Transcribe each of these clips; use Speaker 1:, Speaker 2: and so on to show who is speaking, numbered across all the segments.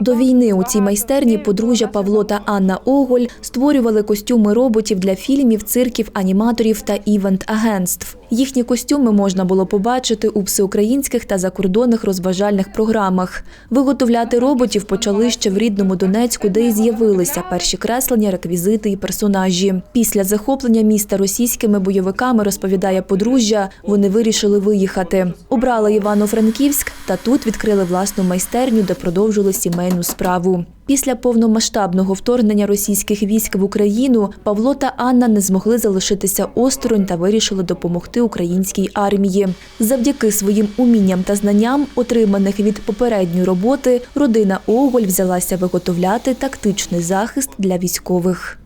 Speaker 1: До війни у цій майстерні подружжя Павло та Анна Оголь створювали костюми роботів для фільмів, цирків, аніматорів та івент-агентств. Їхні костюми можна було побачити у всеукраїнських та закордонних розважальних програмах. Виготовляти роботів почали ще в рідному Донецьку, де і з'явилися перші креслення, реквізити і персонажі. Після захоплення міста російськими бойовиками, розповідає подружжя, вони вирішили виїхати. Обрали Івано-Франківськ та тут відкрили власну майстерню, де продовжили сімейну справу. Після повномасштабного вторгнення російських військ в Україну Павло та Анна не змогли залишитися осторонь та вирішили допомогти українській армії. Завдяки своїм умінням та знанням, отриманих від попередньої роботи, родина Оголь взялася виготовляти тактичний захист для військових.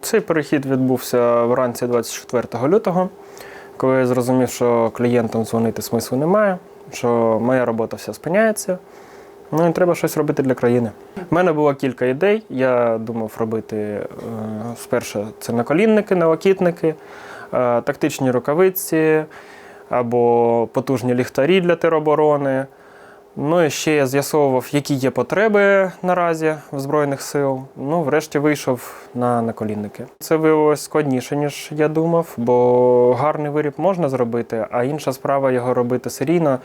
Speaker 2: Цей перехід відбувся вранці 24 лютого, коли я зрозумів, що клієнтам дзвонити смислу немає, що моя робота вся спиняється. Ну і треба щось робити для країни. У мене було кілька ідей. Я думав робити е, спершу це наколінники, налокітники, е, тактичні рукавиці або потужні ліхтарі для тероборони. Ну і ще я з'ясовував, які є потреби наразі в Збройних сил. Ну, врешті вийшов на наколінники. Це виявилось складніше, ніж я думав, бо гарний виріб можна зробити, а інша справа його робити серійно.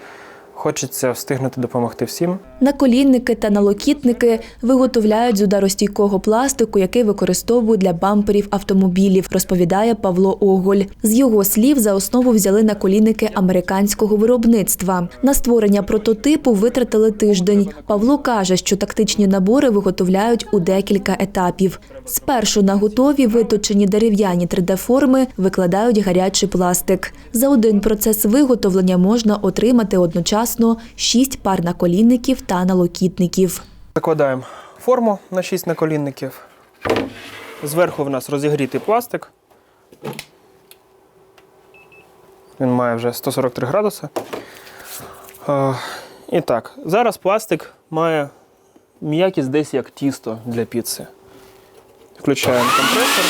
Speaker 2: Хочеться встигнути допомогти всім.
Speaker 1: Наколінники та налокітники виготовляють з ударостійкого пластику, який використовують для бамперів автомобілів, розповідає Павло Оголь. З його слів, за основу взяли наколінники американського виробництва. На створення прототипу витратили тиждень. Павло каже, що тактичні набори виготовляють у декілька етапів. Спершу на готові виточені дерев'яні 3D-форми викладають гарячий пластик. За один процес виготовлення можна отримати одночасно шість пар наколінників та налокітників.
Speaker 2: Закладаємо форму на 6 наколінників. Зверху в нас розігрітий пластик. Він має вже 143 градуси. Е, І так, зараз пластик має м'якість десь як тісто для піци. Включаємо компресор.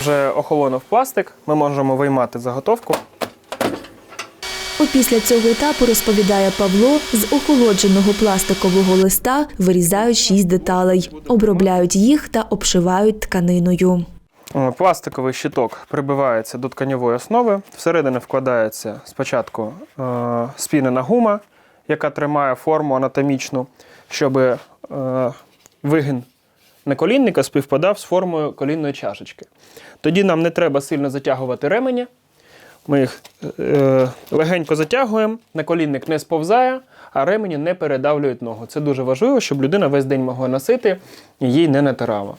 Speaker 2: Вже охолонув пластик, ми можемо виймати заготовку.
Speaker 1: Опісля цього етапу, розповідає Павло, з охолодженого пластикового листа вирізають шість деталей, обробляють їх та обшивають тканиною.
Speaker 2: Е, Пластиковий щиток прибивається до тканьової основи. Всередину вкладається спочатку е, спінена гума, яка тримає форму анатомічну, щоб е, вигин наколінника співпадав з формою колінної чашечки. Тоді нам не треба сильно затягувати ремені. Ми їх е, легенько затягуємо, наколінник не сповзає, а ремені не передавлюють ногу. Це дуже важливо, щоб людина весь день могла носити і їй не натирала.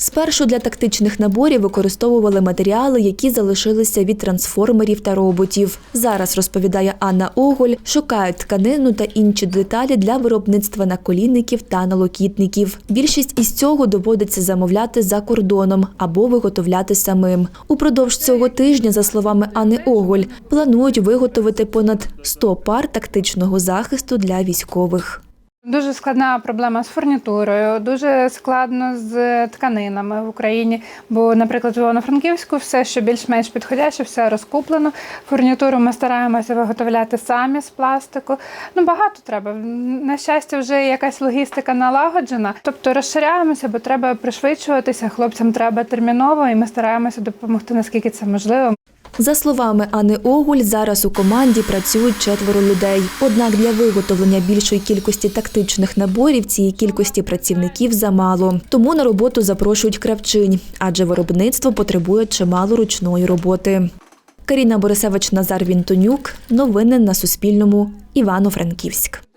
Speaker 1: Спершу для тактичних наборів використовували матеріали, які залишилися від трансформерів та роботів. Зараз, розповідає Анна Оголь, шукають тканину та інші деталі для виробництва наколінників та налокітників. Більшість із цього доводиться замовляти за кордоном або виготовляти самим. Упродовж цього тижня, за словами Анни Оголь, планують виготовити понад 100 пар тактичного захисту для військових.
Speaker 3: Дуже складна проблема з фурнітурою, дуже складно з тканинами в Україні. Бо, наприклад, в Івано-Франківську все, що більш-менш підходяще, все розкуплено. Фурнітуру ми стараємося виготовляти самі з пластику. Ну багато треба. На щастя, вже якась логістика налагоджена. Тобто розширяємося, бо треба пришвидшуватися. Хлопцям треба терміново, і ми стараємося допомогти наскільки це можливо.
Speaker 1: За словами Ани Огуль, зараз у команді працюють четверо людей. Однак для виготовлення більшої кількості тактичних наборів цієї кількості працівників замало. Тому на роботу запрошують кравчинь, адже виробництво потребує чимало ручної роботи. Каріна Борисевич, Назар Вінтонюк. Новини на Суспільному. Івано-Франківськ.